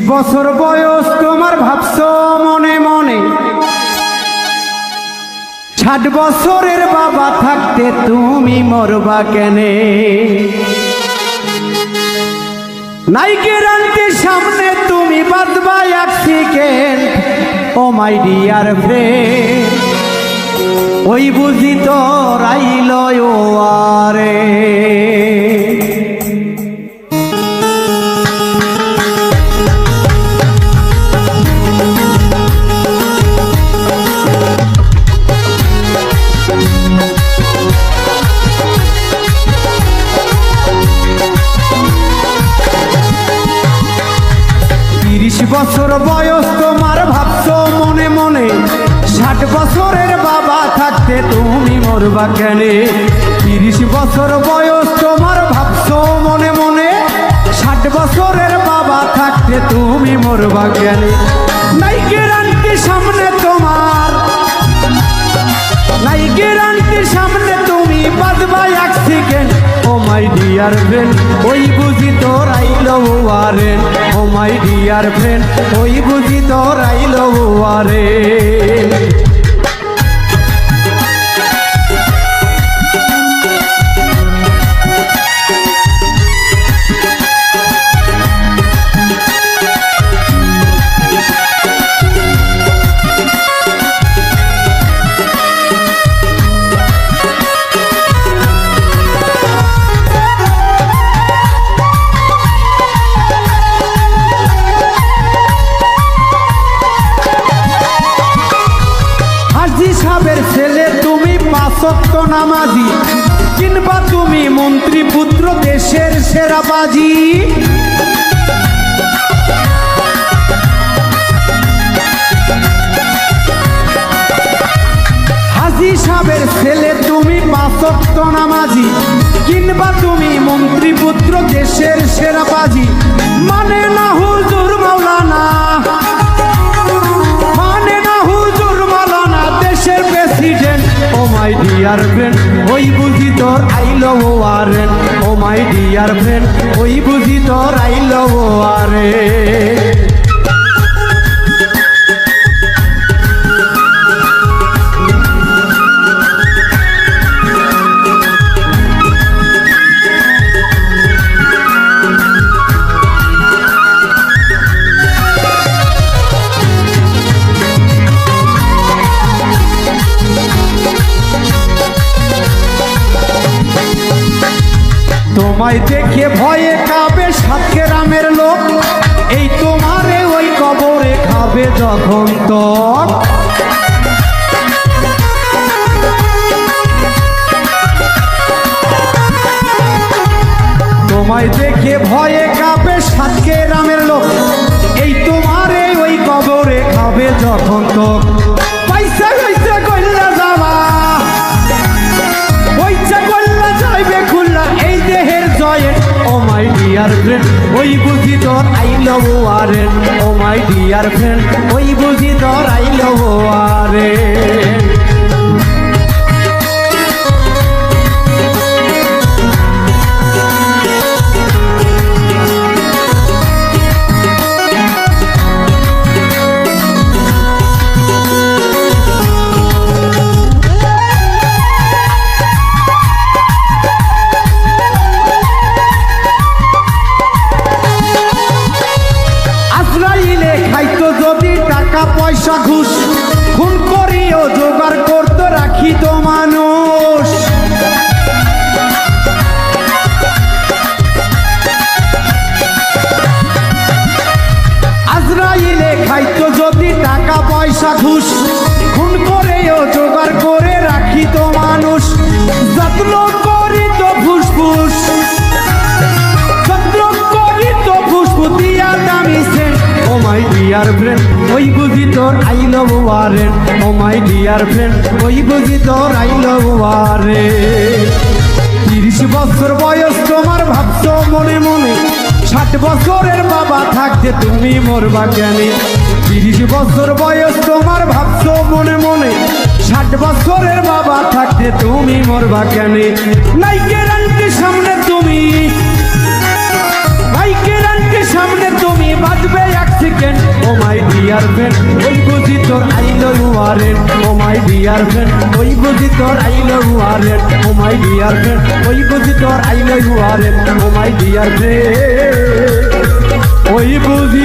বছর বয়স তোমার ভাবছ মনে মনে। ষাট বছরের বাবা থাকতে তুমি মরবা কেনে? নাই গ্যারান্টি সামনে তুমি বাদবা এক second O my dear friend ওই বুঝি তো রাইল ও আরে। থাকতে তুমি মরবা কেনে তিরিশ বছর বয়স তোমার ভাবছ মনে মনে। ষাট বছরের বাবা থাকতে তুমি মরবা কেনে নাই গ্যারান্টি সামনে তোমার। নাই গ্যারান্টি সামনে তুমি বাদবা এক second O my dear friend, ওই বুঝি তোর আইল আরে। ও মাই ডিয়ার ফ্রেন্ড, ওই বুঝি তোর আইল আরে। পাঁচক্ত নামাজি কিংবা তুমি মন্ত্রী পুত্র দেশের সেরা বাজি। ছেলে তুমি পাঁচক্ত নামাজি কিংবা তুমি মন্ত্রী পুত্র দেশের সেরা বাজি। মানে না ডিয়ার ফ্রেন্ড ওই বুঝি তোর আই লভ আরেন ও মাই ডিয়ার ফ্রেন্ড ওই বুঝি তোর আই লভ আরে। তোমায় দেখে ভয়ে কাবে সাত গ্রামের লোক। এই তোমারে ওই কবরে খাবে যখন তক তোমায় দেখে ভয়ে কাবে সাত গ্রামের লোক। এই তোমারে ওই কবরে খাবে যখন তক পয়সা ডিয়ার ফ্রেন্ড ওই বুঝি তোর আই লভ আরে ও মাই ডিয়ার ফ্রেন্ড ওই বুঝি তোর আই লভ খুন করিও, জোগাড় করতো রাখিত মানুষ। আজরাইলে খাইতো যদি টাকা পয়সা ঘুষ। খুন করেও, জোগাড় করে রাখিত মানুষ। যত্ন করিত ফুসফুস। যত্ন করিত ফুসফুতিয়া দামি scent O my dear friend ওই বুঝি তোর আই লভ ওয়ারেন ও মাই ডিয়ার ফ্রেন্ড, ওই বুঝি তোর আই লভ ওয়ারে তিরিশ বছর বয়স তোমার ভাবছ মনে মনে, ষাট বছরের বাবা থাকতে তুমি মরবা কেনে তিরিশ বছর বয়স তোমার ভাবছ মনে মনে, ষাট বছরের বাবা থাকতে তুমি মরবা কেনে নাই ডিয়ার ফ্রেন্ড ওই বুঝি তোর আই লাভ ইউ আরেন ও মাই ডিয়ার ফ্রেন্ড ওই বুঝি তোর আই লাভ ইউ আরেন ও মাই ডিয়ার ফ্রেন্ড ওই বুঝি তোর আই লাভ ইউ আরেন ও মাই ডিয়ার ফ্রেন্ড ওই বুঝি